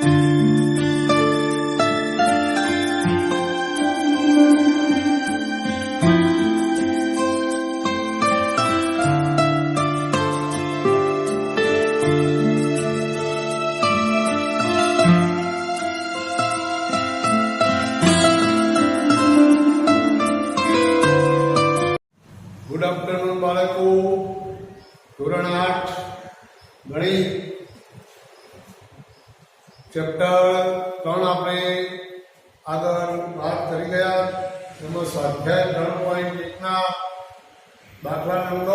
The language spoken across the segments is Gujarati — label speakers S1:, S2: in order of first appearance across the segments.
S1: Thank you.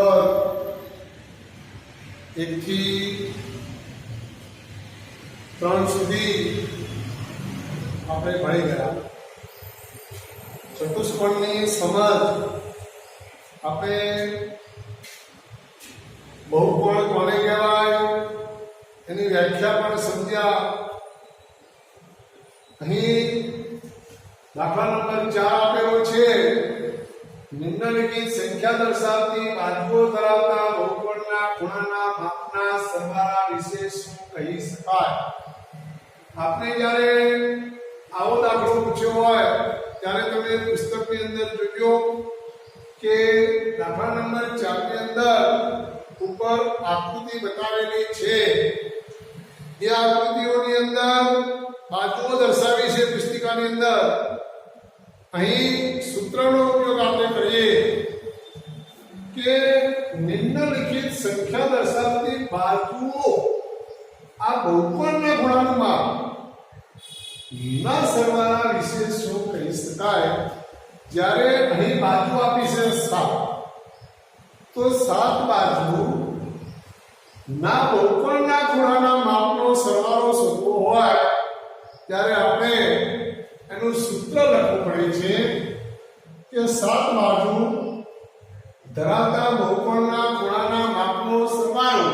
S1: નંબર એકથી ત્રણ સુધી આપણે ભણી ગયા. ચતુષ્કોણની સમજ આપણે બહુકોણ કોને કહેવાય એની વ્યાખ્યા પણ સમજ્યા. અહીં દાખલા નંબર ચાર નિમ્નલિખિત સંખ્યા દર્શાવતી બાજુઓ ધરાવતા બહુકોણના ખૂણાના, માપના સરવાળા વિશે શું કહી શકાય? આપને જ્યારે આવો દાખલો પૂછ્યો હોય, ત્યારે તમે પુસ્તકની અંદર જોજો કે દાખલા નંબર ચારની અંદર ઉપર આકૃતિ બતાવેલી છે. એ આકૃતિઓની અંદર બાજુઓ દર્શાવી છે પુસ્તિકાની અંદર. અહીં સૂત્રનો ઉપયોગ આપણે કરીએ કે નિમ્નલિખિત સંખ્યા દર્શાવતી બાજુઓ આ બહુકોણના ગુણાનું માપ ના સરવાળા વિશે શું કહી શકાય જ્યારે અહીં બાજુ આપી છે સાત તો સાત બાજુ ના બહુકોણના ખૂણાના માપનો સરવાળો શોધવો હોય ત્યારે આપણે એનું સૂત્ર લખવું પડે છે કે સાત બાજુ ધરાવતા બહુકોણના ખૂણાના માપનો સરવાળો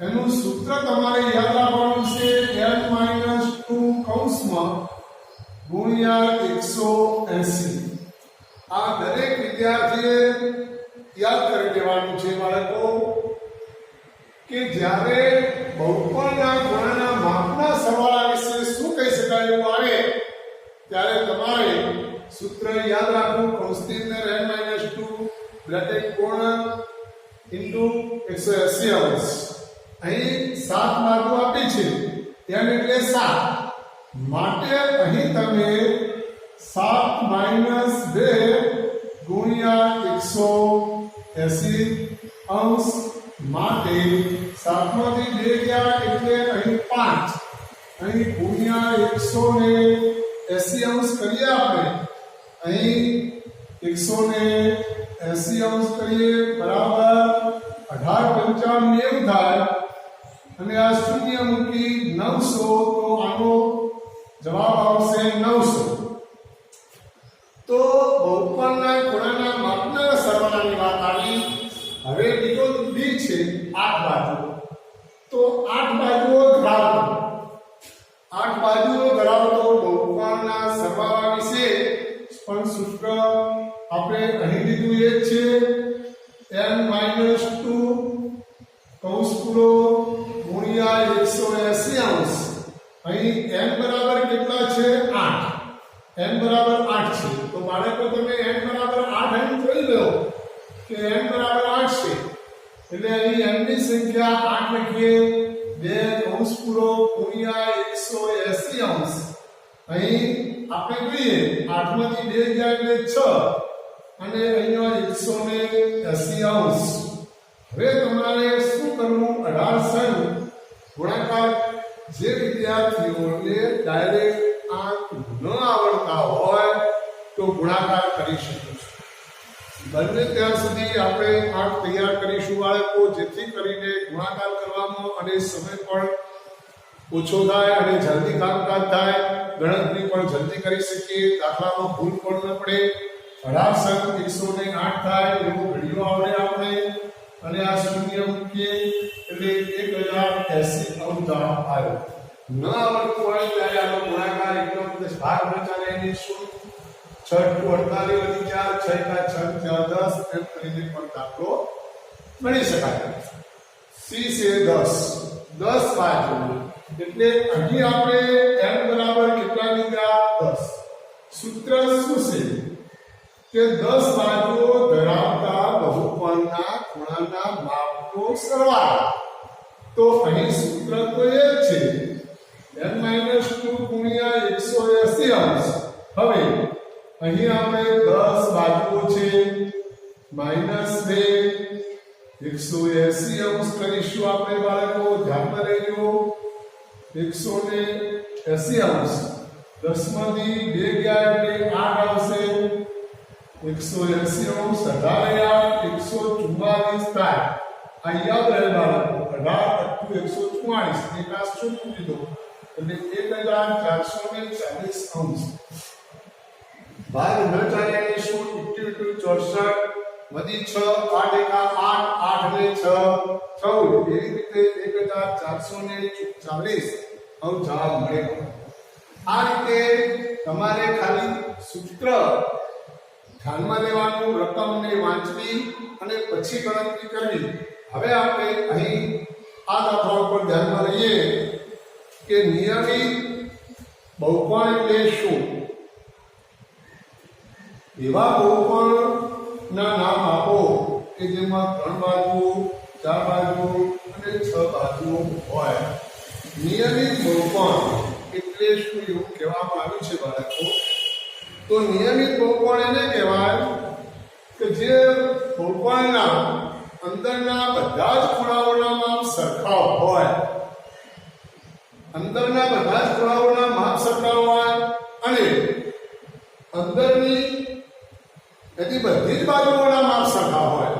S1: એનું સૂત્ર તમારે યાદ રાખવાનું છે n માઇનસ ટુ કૌંસમાં ગુણ્યા એકસો એસી આ દરેક વિદ્યાર્થીએ યાદ કરી લેવાનું છે બાળકો કે જ્યારે બહુકોણના ખૂણાના માપના સરવાળા વિશે શું કહી શકાય એવું આવે ત્યારે તમારે સૂત્ર યાદ રાખવું કૌંસની અંદર n માઇનસ ટુ બ્રેકેટ કોણ ઇન્ટુ એકસો એસી અંશ અહીં સાત બાજુ આપી છે n એટલે સાત માટે અહીં તમે સાત માઇનસ બે ગુણ્યા એકસો એસી અંશ માટે સાતમાંથી બે ગયા એટલે અહીં પાંચ અહીં ગુણ્યા એકસો ને એસી અંશ કરીએ આપણે અહીં એકસો ને એસી અંશ કરીએ બરાબર અઢાર પંચાવન નેવું થાય અને આ શૂન્ય મૂકી નવસો તો આનો જવાબ આવશે નવસો તો બહુકોણના ખૂણાના માપના સરવાળાની વાત આવી હવે બીજો બી છે આઠ બાજુ એસી અહીં આપણે જોઈએ, આઠમાંથી બે ગયા એટલે છ. અને અહીંયા એકસો ને એસી અંશ. હવે તમારે શું કરવું? અઢાર સન ગુણાકાર જે વિદ્યાર્થીઓને ડાયરેક્ટ આંક ન આવડતા હોય તો ગુણાકાર કરી શકો છો બને ત્યાં સુધી આપણે આંક તૈયાર કરીશું બાળકો, જેથી કરીને ગુણાકાર કરવામાં અને સમય પણ ઓછો થાય અને જલ્દી કામકાજ થાય ગણતરી પણ જલ્દી કરી શકીએ દાખલામાં ભૂલ પણ ન પડે અઢાર સન એકસો ને આઠ થાય એવો ઘડીઓ આવડે આપણે અને આ શૂન્ય મૂકીએ એટલે એક હજાર એસી અવતાર આવ્યો ન આવડતું હોય ત્યારે આનો ગુણાકાર એકલો દસ ભાગ ન ચાલે એની શું છ ટુ અડતાલીસ વધી ચાર છ એકા છ ચાર દસ એમ કરીને પણ દાખલો ગણી શકાય સી છે દસ દસ બાજુ એટલે અહીં આપણે n બરાબર કેટલા લીધા 10 સૂત્ર શું છે કે 10 બાજુઓ ધરાવતા બહુકોણના ખૂણાના માપનો સરવાળો તો અહીં સૂત્ર તો એ જ છે n 2 ગુણ્યા 180 અંશ હવે અહીં આપણે 10 બાજુઓ છે માઇનસ 2 180 અંશ કરીશું આપણે બાળકો ધ્યાનમાં લેજો 180 અંશ દસમાંથી બે ગયા એટલે આઠ આવશે. 180 અંશ અઢારે આઠ 144 થાય. આ યાદ રહે બાળકો, અઢાર અઠ્ઠું એકસો ચુમ્માળીસ એકાસ શું લીધો. એટલે એક હજાર ચારસો ને ચાલીસ અંશ. ભાગ ન ચાલ્યાની શું ઇટ્યુ ચોસઠ વધી છ આઠ એકા આઠ આઠ ને છ, ચૌદ. એવી રીતે એક હજાર ચારસો ને ચાલીસ જવાબ મળે આ રીતે તમારે ખાલી સૂત્ર ધ્યાનમાં લેવાનું, રકમને વાંચવી અને પછી ગણતરી કરવી. હવે આપણે અહીં આ દાખલા ઉપર ધ્યાનમાં લઈએ કે નિયમિત બહુકોણ એટલે શું? એવા બહુકોણના નામ આપો. કે જેમાં ત્રણ બાજુ, ચાર બાજુ અને છ બાજુઓ હોય. નિયમિત બહુકોણ એટલે શું એવું કહેવામાં આવ્યું છે બાળકો? તો નિયમિત બહુકોણ એને કહેવાય કે જે બહુકોણના અંદરના બધા જ ખૂણાઓના માપ સરખા હોય. અંદરના બધા જ ખૂણાઓના માપ સરખા હોય અને અંદરની એની બધી જ બાજુઓના માપ સરખા હોય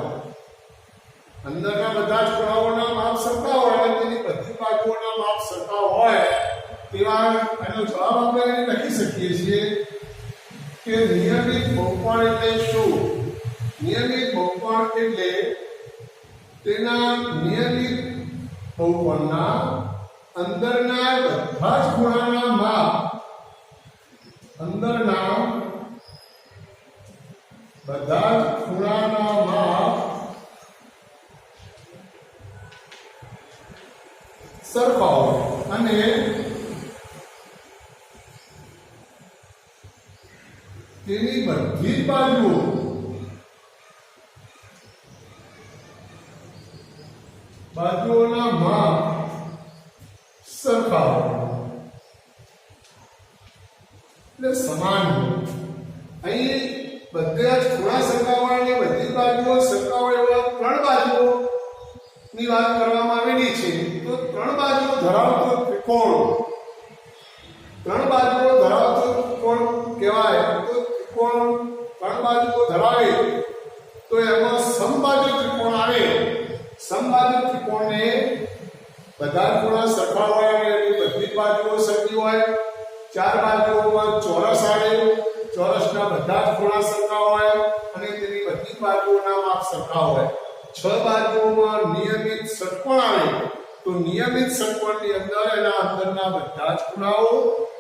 S1: અંદરના બધા જ ખૂણાઓના માપ સરખા હોય અને તેની બધી બાજુઓના માપ સરખા હોય તેવા એનો જવાબ આપણે અહીં લખી શકીએ છીએ કે બહુકોણ એટલે શું? નિયમિત બહુકોણ એટલે તેના નિયમિત બહુકોણના અંદરના બધા જ ખૂણાના માપ, અંદરના બધા જ ખૂણાના માપ સરખા હોય અને તેની બધી જ બાજુઓ બાજુઓના માપ સરખા હોય એટલે સમાન હોય અહીં બધા જ ખૂણા સરખા હોય અને બધી જ બાજુઓ સરખા હોય એવા ત્રણ બાજુઓ ની વાત કરવામાં આવેલી છે તો ત્રણ બાજુઓ ધરાવતો ત્રિકોણ ત્રણ બાજુઓ ધરાવતો ત્રિકોણ કહેવાય તો ત્રિકોણ ત્રણ બાજુઓ તો એમાં સમબાજુ ત્રિકોણ આવે. સમબાજુ ત્રિકોણને બધા ખૂણા સરખા હોય અને એની બધી બાજુઓ સરખી હોય. ચાર બાજુઓમાં ચોરસ આવે, ચોરસના બધા જ ખૂણા સરખા હોય અને તેની બધી બાજુઓના માપ સરખા હોય. છ બાજુઓમાં નિયમિત ષટકોણ આવે, તો નિયમિત ષટકોણની અંદર એના અંદરના બધા જ ખૂણાઓ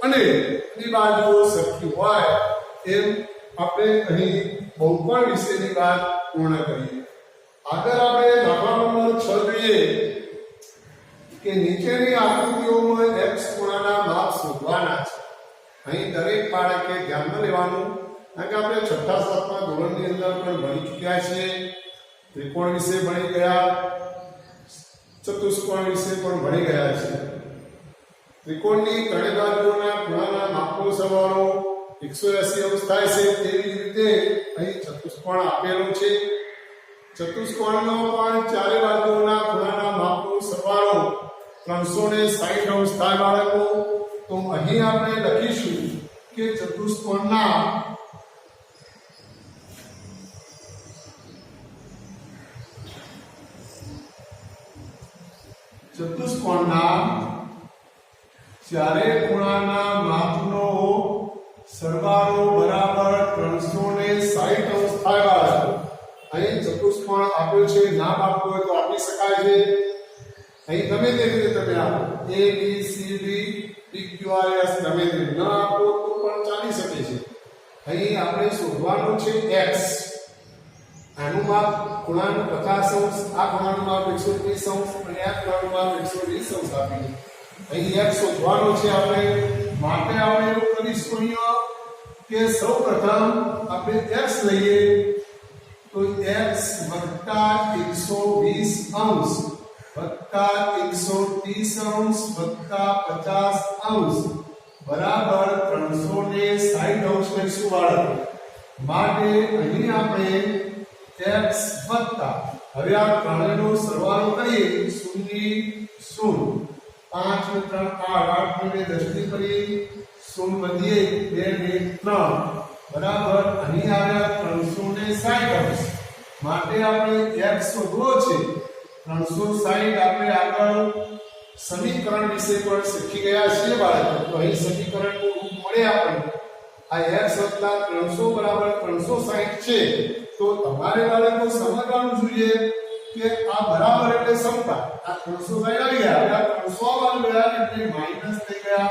S1: અને એની બાજુઓ સરખી હોય. એમ આપણે અહીં બહુકોણ વિશેની વાત પૂર્ણ કરીએ. આગળ આપણે દાખલા નંબર છ જોઈએ કે નીચેની આકૃતિઓમાં x ખૂણાના માપ શોધવાના છે. અહીં દરેક બાળકે ધ્યાનમાં લેવાનું, કારણ કે આપણે છઠ્ઠા સાતમા ધોરણની અંદર પણ ભણી ચૂક્યા છીએ. ત્રિકોણ વિશે ભણી ગયા, ચતુષ્કોણ વિશે પણ ભણી ગયા છે ત્રિકોણની ત્રણે બાજુઓના ખૂણાના માપનો સરવાળો એકસો એસી અંશ થાય છે તેવી જ રીતે અહીં ચતુષ્કોણ આપેલું છે ચતુષ્કોણનો પણ ચારે બાજુઓના ખૂણાના માપનો સરવાળો ત્રણસો ને સાહીઠ અંશ થાય બાળકો તો અહીં આપણે લખીશું કે ચતુષ્કોણના ચતુષ્કોણના ચારે ખૂણાના માપનો સરવાળો બરાબર ત્રણસો ને સાહીઠ અંશ થાય બાળકો અહીં ચતુષ્કોણ આપ્યો છે નામ આપવું હોય તો આપી શકાય છે અહીં ગમે તે રીતે તમે આપો A B C D P Q R S ગમે તે ન આપો તો પણ ચાલી શકે છે અહીં આપણે શોધવાનું છે એક્સ આનું માપ ખૂણાનું પચાસ અંશ આ ખૂણાનું માપ એકસો ત્રીસ અંશ અને આ ખૂણાનું માપ એકસો વીસ અંશ આપીને અહીં x શોધવાનો છે આપણે માટે આપણે એવું કરીશું અહીંયા કે સૌપ્રથમ આપણે x લઈએ તો x વત્તા 120 અંશ વત્તા 130 અંશ વત્તા 50 અંશ બરાબર 360 અંશ લઈશું બાળકો માટે અહીં આપણે x વત્તા હવે આ ત્રણેયનો સરવાળો કરીએ શૂન્ય શૂન્ય પાંચ ને ત્રણ આઠ આઠ ને દસ ની કરી શૂન્ય વધીએ બે ને ત્રણ બરાબર અહીં આવ્યા ત્રણસો ને સાઠ અંશ માટે આપણે x શોધવો છે. ત્રણસો સાહીઠ આપણે આગળ સમીકરણ વિશે પણ શીખી ગયા છીએ બાળકો. તો અહીં સમીકરણનું રૂપ મળે આપણને. આ x વત્તા ત્રણસો બરાબર ત્રણસો સાઠ છે. તો તમારે બાળકો સમજવાનું જોઈએ કે આ બરાબર એટલે સમતા આ ત્રણસો સાઠ આવી ગયા. ત્રણસો આવવાનું ગયા એટલે માઇનસ થઈ ગયા.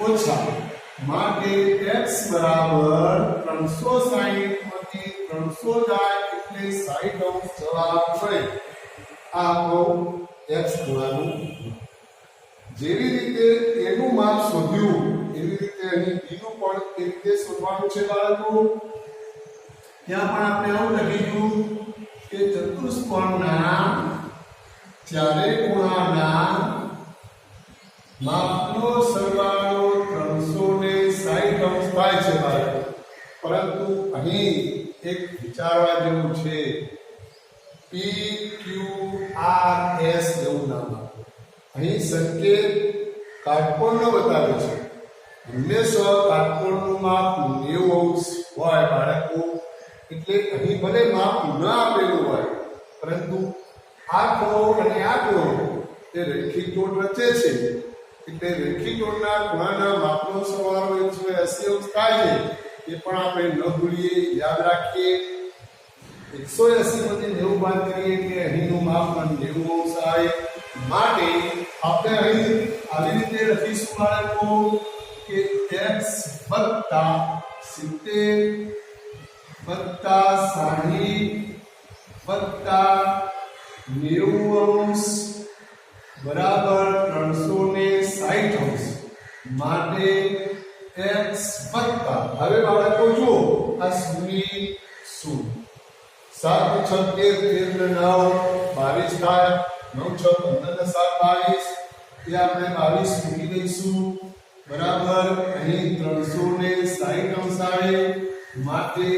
S1: ઓછા માટે x બરાબર 360 માંથી 300 જાય એટલે 60 અંશ જવાબ મળે આ આપણો x ખૂણાનું જેવી રીતે એનું માપ શોધ્યું એવી રીતે અહીં બીનું પણ એ રીતે શોધવાનું છે બાળકો ત્યાં પણ આપણે આવું લખીશું કે ચતુષ્કોણના ચારે ખૂણાના માપનો સરવાળો ત્રણસો ને થાય છે બાળકો પરંતુ અહીં એક વિચારવા જેવું છે. પી ક્યુ આર એસ જેવું નામ અહીં સંકેત કાટકોણનો બતાવે છે. હંમેશા કાટકોણનું માપ નેવું અંશ હોય બાળકો, એટલે અહીં ભલે માપ ન આપેલું હોય, પરંતુ આ ખૂણો અને આ ખૂણો એ રેખિક જોડ વચ્ચે છે. એટલે રેખિક જોડના ખૂણાના માપનો સરવાળો એકસો એસી અંશ થાય છે એ પણ આપણે ન ભૂલીએ યાદ રાખીએ એકસો એસી માંથી નેવું બાદ કરીએ કે અહીંનું માપ પણ નેવું અંશ આવે માટે આપણે અહીં આવી રીતે લખીશું બાળકો કે x વત્તા સિત્તેર વત્તા સાહીઠ વત્તા નેવું અંશ બરાબર ત્રણસો ને સાઠ અંશ માટે x વત્તા હવે બાળકો જુઓ આ શૂન્ય શૂન્ય સાત છ તેર તેર ને નવ બાવીસ થાય નવ છ પંદર ને સાત બાવીસ એ આપણે બાવીસ મૂકી દઈશું બરાબર અહીં ત્રણસો ને સાઠ અંશ આવે માટે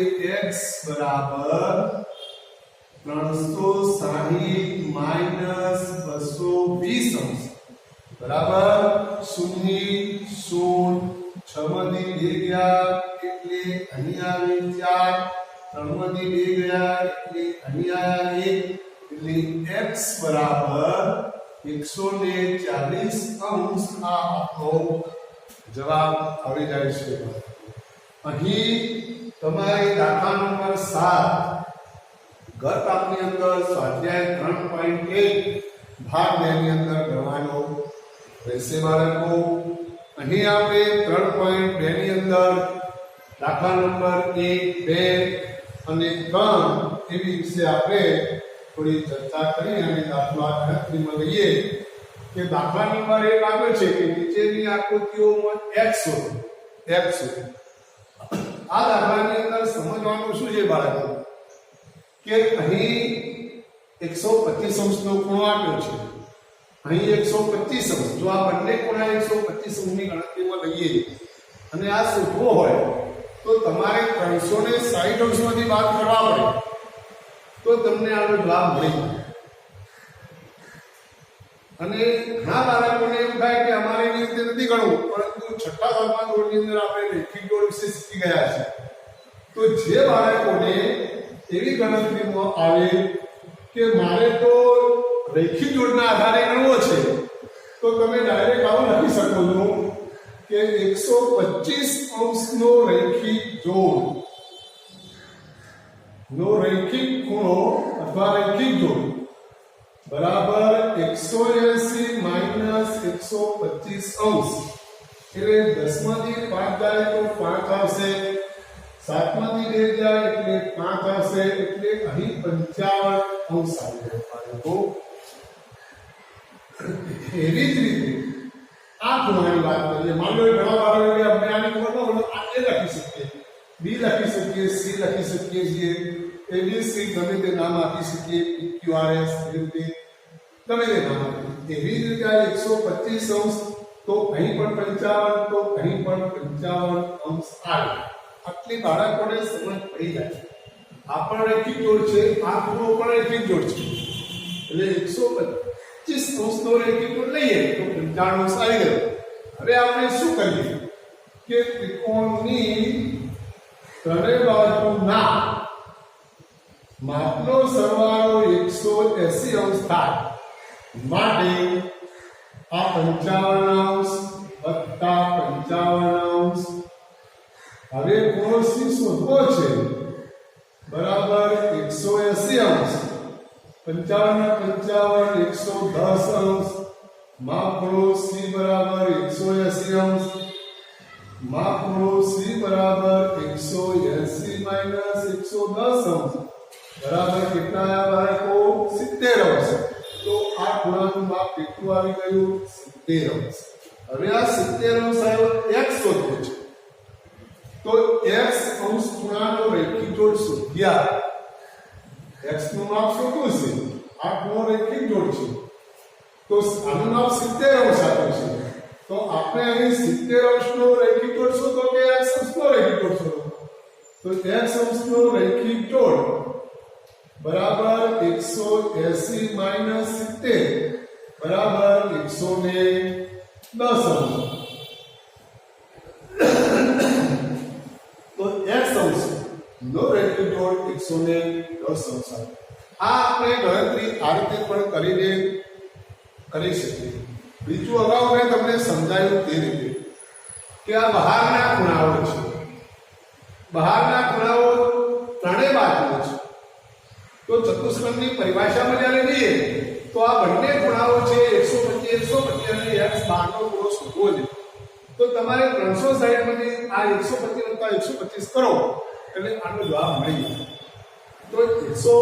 S1: x બરાબર ત્રણસો સાહીઠ માઇનસ બસો વીસ અંશ બરાબર શૂન્ય શૂન્ય છ માંથી બે ગયા એટલે અહીં આવે ચાર ત્રણ માંથી બે ગયા એટલે અહીં આવ્યા એક એટલે x બરાબર એકસો ને ચાલીસ અંશ આ આપણો જવાબ આવી જાય છે અહીં તમારે દાખલા નંબર સાત ગત આપની અંદર સ્વાધ્યાય ત્રણ પોઈન્ટ એક ભાગ બે ની અંદર ગણવાનો રહેશે બાળકો અહીં આપણે ત્રણ પોઈન્ટ બે ની અંદર દાખલા નંબર એક બે અને ત્રણ એવી વિશે આપણે થોડી ચર્ચા કરી અને દાખલા ગણતરીમાં લઈએ કે દાખલા નંબર એક આપે છે કે નીચેની આકૃતિઓમાં એક્સ એક્સ આ દાખલાની અંદર સમજવાનું શું છે બાળકો કે અહીં એકસો પચીસ અંશનો ખૂણો આપ્યો છે અહીં એકસો પચીસ અંશ. જો આ બંને ખૂણા એકસો પચીસ અંશની ગણતરીમાં લઈએ. અને આ શોધવો હોય, તો તમારે ત્રણસો ને સાહીઠ અંશમાંથી બાદ કરવા પડે. તો તમને આનો લાભ મળી અને ઘણા બાળકોને એવું થાય કે અમારે એવી રીતે નથી ગણવું, પરંતુ છઠ્ઠા ધોરણમાં ધોરણની અંદર આપણે લેખિત જોડ વિશે શીખી ગયા છે. તો જે બાળકોને એવી ગણતરીમાં આવે કે મારે તો રેખિક જોડના આધારે ગણવો છે તો તમે ડાયરેક્ટ આવું લખી શકો છો કે એકસો પચીસ અંશનો રેખિક જોડ નો રૈખિક ખૂણો અથવા રૈખિક જોડ બરાબર એકસો એસી માઇનસ એકસો પચીસ અંશ એટલે દસમાંથી પાંચ જાય તો પાંચ આવશે સાતમાંથી બે જાય એટલે પાંચ આવશે એટલે અહીં પંચાવન અંશ આવી જાય બાળકો એવી જ રીતે આ ખૂણાની વાત કરીએ માની લો કે ઘણા બાળકો કે અમને આની ખબર ન હોય તો આ એ લખી શકીએ બી લખી શકીએ સી લખી શકીએ છીએ એબીસી ગમે તે નામ આપી શકીએ ક્યુઆરએસ એવી રીતે ગમે તે નામ આપીએ એવી જ રીતે આ એકસો પચીસ અંશ તો અહીં પણ પંચાવન તો અહીં પણ પંચાવન અંશ આવે આટલી બાળકોને સમજ પડી જાય આ પણ રેખિક જોડ છે આ ખૂણો પણ રેખિક જોડ છે એટલે એકસો પચીસ અંશનો રેખિક જોડ લઈએ તો પંચાણું અંશ આવી ગયો હવે આપણે શું કરીએ કે ત્રિકોણની ત્રણેય બાજુના માપનો સરવાળો એકસો એસી અંશ થાય માટે આ પંચાવન અંશ વત્તા પંચાવન અંશ હવે ખૂણો સી શોધવો છે બરાબર એકસો એસી અંશ પંચાવન પંચાવન, એકસો દસ અંશ. ખૂણો સી બરાબર એકસો એસી અંશ. માપ ખૂણો સી બરાબર એકસો એસી માઇનસ એકસો દસ અંશ. બરાબર કેટલા બાળકો? સિત્તેર અંશ. તો આ ખૂણાનું માપ કેટલું આવી ગયું? સિત્તેર અંશ. હવે આ સિત્તેર અંશ આવ્યો એક્સ શોધવો છે. તો એક્સ અંશ ખૂણાનો રેખિક જોડ શોધ્યા. x નું માપ શોધવું છે આ ખૂણો રેખિક જોડ છે તો આનું માપ 70 અંશ આપ્યું છે તો આપણે અહીં 70 અંશનો રેખિક જોડ શોધો કે x અંશનો રેખિક જોડ શોધો તો x અંશનો રેખિક જોડ બરાબર 180 માઇનસ 70 બરાબર 110 અંશ નો રેખિક જોડ 110 અંશ આવે. આ આપણે ગણતરી આ રીતે પણ કરીને કરી શકીએ. બીજું અગાઉ મેં તમને સમજાયું તે રીતે કે આ બહારના ખૂણાઓ છે. બહારના ખૂણાઓ ત્રણેય બાજુઓ છે. તો ચતુષ્કોણની પરિભાષામાં જ્યારે લઈએ, તો આ બંને ખૂણાઓ છે એકસો પચીસ એકસો પચીસ અને એક્સ બહારનો ખૂણો શોધવો છે. તો તમારે ત્રણસો સાઈઠમાંથી આ એકસો પચીસ એકસો પચીસ કરો. એટલે આનો જવાબ મળી તો એકસો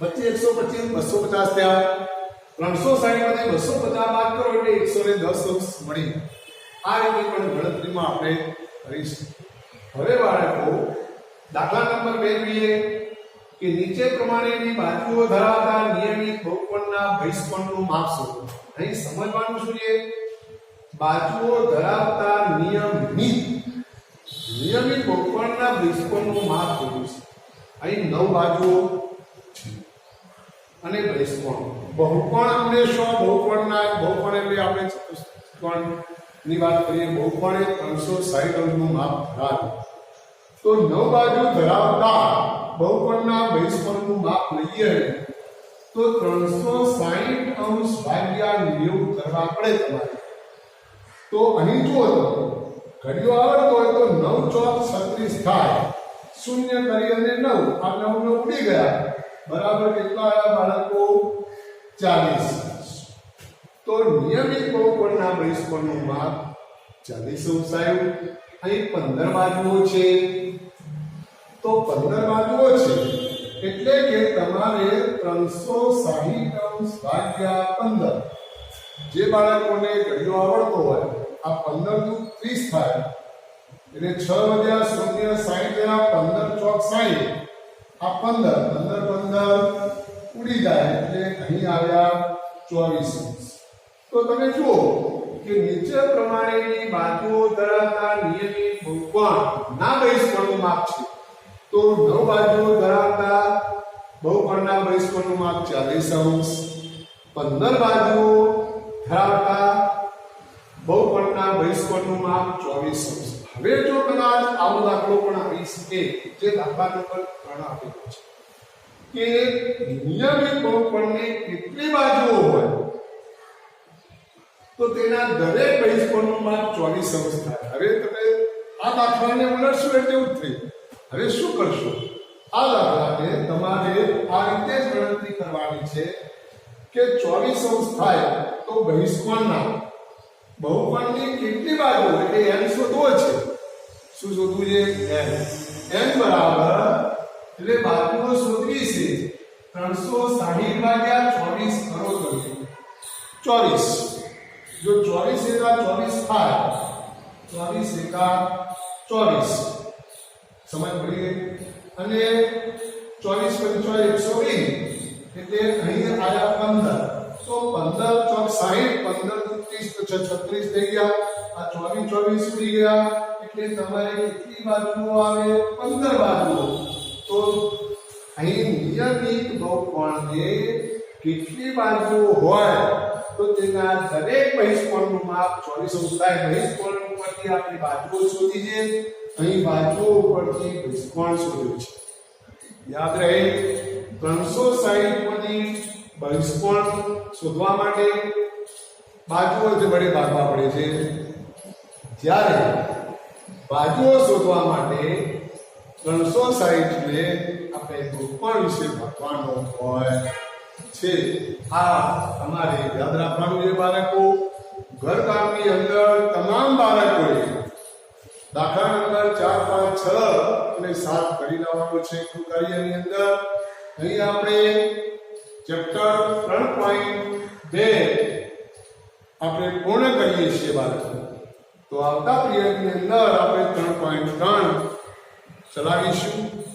S1: પચીસ એકસો પચીસ, બસો પચાસ થયા. ત્રણસો સાઈઠમાંથી બસો પચાસ બાદ કરો એટલે એકસો ને દસ અંશ મળી આ રીતે પણ ગણતરીમાં આપણે કરીશું. હવે બાળકો, દાખલા નંબર બે જોઈએ કે નીચે પ્રમાણેની બાજુઓ ધરાવતા નિયમિત બહુકોણના બહિષ્કોણનું માપ શોધો અહીં સમજવાનું છે? બાજુઓ ધરાવતા નિયમિત નિયમિત બપોરના બ્રિસ્કોનનું માપ જોયું છે. અહીં નવ બાજુઓ અને બ્રિસ્કોન. બહુકોણ અમને શું? બહુકોણના બહુકોણ એટલે આપણે ચતુષ્કોણની વાત કરીએ, બહુકોણ એ ત્રણસો સાઠ અંશનું માપ ધરાવે તો નવ બાજુ ધરાવતા બહુકોણના બહિષ્કોણનું માપ લઈએ. તો ત્રણસો સાહીઠ અંશ ભાગ્યા નેવું કરવા પડે તમારે. તો અહીં જુઓ તમે. ઘડીઓ આવડતો હોય તો નવ ચોક છત્રીસ થાય. શૂન્ય કરી અને નવ આ નવ નવ ઉડી ગયા. બરાબર કેટલા આવ્યા બાળકો? ચાલીસ. તો નિયમિત બહુકોણના બહિષ્કોણનું માપ ચાલીસ અંશ આવ્યું અહીં પંદર બાજુઓ છે. તો પંદર બાજુઓ છે, એટલે કે તમારે ત્રણસો સાહીઠ અંશ ભાગ્યા પંદર. જે બાળકોને ઘડિયો આવડતો હોય આ પંદર દુ ત્રીસ થાય. એટલે છ વધ્યા શૂન્ય સાહીઠ ગયા પંદર ચોક સાહીઠ આ પંદર પંદર પંદર ઉડી જાય એટલે અહીં આવ્યા ચોવીસ તો તમે જુઓ કે નીચે પ્રમાણેની બાજુઓ ધરાવતા નિયમિત બહુકોણ ના બહિષ્કોણનું માપ છે. તો નવ બાજુઓ ધરાવતા બહુકોણના બહિષ્કોણનું માપ ચાલીસ અંશ. પંદર બાજુઓ ધરાવતા બહુકોણના બહિષ્કોણનું માપ ચોવીસ અંશ હવે જો કદાચ આવો દાખલો પણ આવી શકે જે દાખલા નંબર 3 આપેલો છે. કે નિયમિત બહુપદની કેટલી બાજુઓ હોય? તો તેના દરેક બહિષ્કોણનું માપ ચોવીસ અંશ થાય. હવે તમે આ દાખલાને ઉલટશો એટલે એવું હવે શું કરશો? આ દાખલાને તમારે આ રીતે જ ગણતરી કરવાની છે કે ચોવીસ અંશ થાય તો બહિષ્કોણના બહુકોણની કેટલી બાજુ એટલે n શોધવો છે શું શોધવું છે n n બરાબર એટલે બાજુઓ શોધવી છે ત્રણસો સાહીઠ ભાગ્યા ચોવીસ કરો તમે ચોવીસ જો ચોવીસ એકા ચોવીસ થાય ચોવીસ એકા ચોવીસ સમજ પડી ગઈ અને ચોવીસ પંચો એકસો વીસ એટલે અહીં આયા પંદર તો પંદર ચોક સાહીઠ પંદર દુ ત્રીસ તો છ છત્રીસ થઈ ગયા આ ચોવીસ ચોવીસ ઉડી ગયા એટલે તમારે કેટલી બાજુઓ આવે પંદર બાજુઓ તો અહીં નિયમિત બહુકોણને કેટલી બાજુઓ હોય તો તેના દરેક બહિષ્કોણનું માપ ચોવીસ અંશ થાય બહિષ્કોણ ઉપરથી આપણે બાજુઓ શોધી છે અહીં બાજુઓ ઉપરથી બહિષ્કોણ શોધ્યું છે યાદ રહે ત્રણસો સાહીઠ માંથી બહિષ્કોણ શોધવા માટે બાજુઓ જે વડે ભાગવા પડે છે. જ્યારે બાજુઓ શોધવા માટે ત્રણસો સાહીઠને આપણે ગ્રુપણ વિશે ભાગવાનો હોય છે. આ તમારે યાદ રાખવાનું છે બાળકો ઘરકામની અંદર તમામ બાળકોએ દાખલા નંબર ચાર, પાંચ, છ અને સાત કરી લેવાનો છે. કાર્યની અંદર અહીં આપણે ચેપ્ટર ત્રણ પોઈન્ટ બે આપણે પૂર્ણ કરીએ છીએ બાળકો તો આવતા પિરિયડની અંદર આપણે ત્રણ પોઈન્ટ ત્રણ. ચલાવીશું